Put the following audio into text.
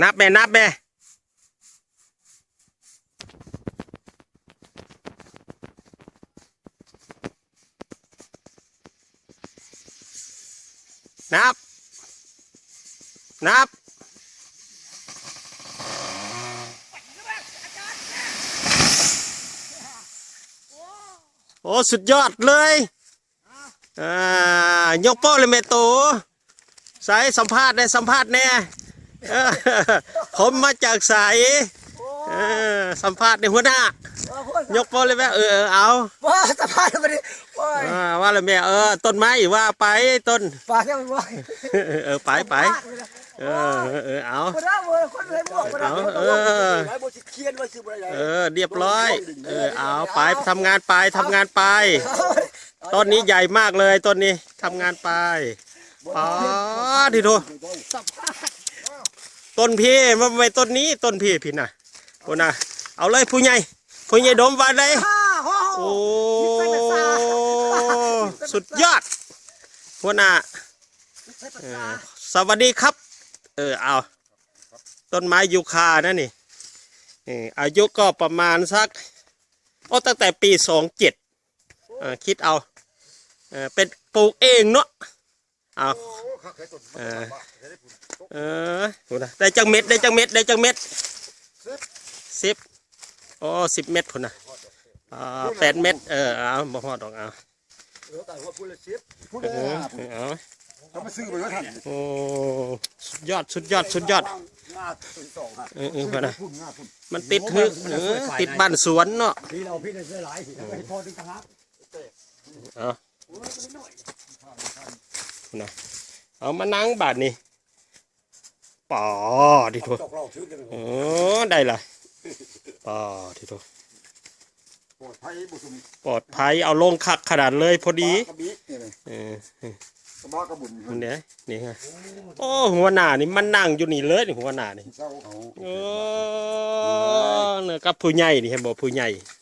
นับแม่นับแม่นับ นับ โอ้ สุดยอดเลย อ่า ยกโป้เลยเมโตสายสัมภาษณ์ได้สัมภาษณ์แน่ ผมมาจากสายเออสัมภาษณ์ในหัวหน้า ยกโป้เลยแม่เออเออเอาว่าสะพานมาดิโอ้ยอ่าว่าเลยแม่เออ ต้นไม้ว่าไปต้นปากยังไม่ไหวเออไปไปเออเออเออเอาคนละมือคนเลยบวกคนละเอามือเออไว้บนสิเขียนไว้สิบ่ได้เออเรียบร้อยเออเอาไปทำงานไปทำงานไปต้นนี้ใหญ่มากเลยต้นนี้ทำงานไปอ๋อดีโท ต้นพี่มันไม่ต้นนี้ต้นพี่พี่น่ะโอ้น่ะเอาเลยผู้ใหญ่ผู้ใหญ่ดมวันเลยฮ่าโอ้โหโอ้สุดยอดหัวหน้าเออสวัสดีครับ เออเอาต้นไม้ยูคานะนี่เอออายุก็ประมาณสักโอ้ตั้งแต่ปีสองเจ็ดคิดเอาเออเป็นปลูกเองเนาะ เอาเออเออดูนะได้จังเม็ดได้จังเม็ดได้จังเม็ดสิบโอ้สิบเม็ดพุ่นนะอ่าแปดเม็ดเออเอาบ่พอดอกเอาเออแต่ว่าพูดละสิบพูดเอละอเอาเขามาซื้อไปว่าท่านโอ้สุดยอดสุดยอดสุดยอดงาตัวสองฮะเออเออพอนะพุ่นงาพุ่นมันติดทึกเออติดบ้านสวนเนาะพี่เราพี่ได้ซื้อหลายสิไปพอถึงทหารเอานะเอามานั่งบาทนี่ปอดิโทตกเราชื่อกันโอ้ได้ละปอดิโทปลอดภัยบุษมปลอดภัยเอาลงคักขนาดเลยพอดีกระบี่นี่เลยเออเออกระบอกกระบุญมันเนี้ยนี่ไงโอ้หัวหน้านี่มันนั่งอยู่นี่เลยนี่หัวหน้านี่เศร้าเอาโอ้เนี่ยกับผู้ใหญ่นี่เห็นบอกผู้ใหญ่เ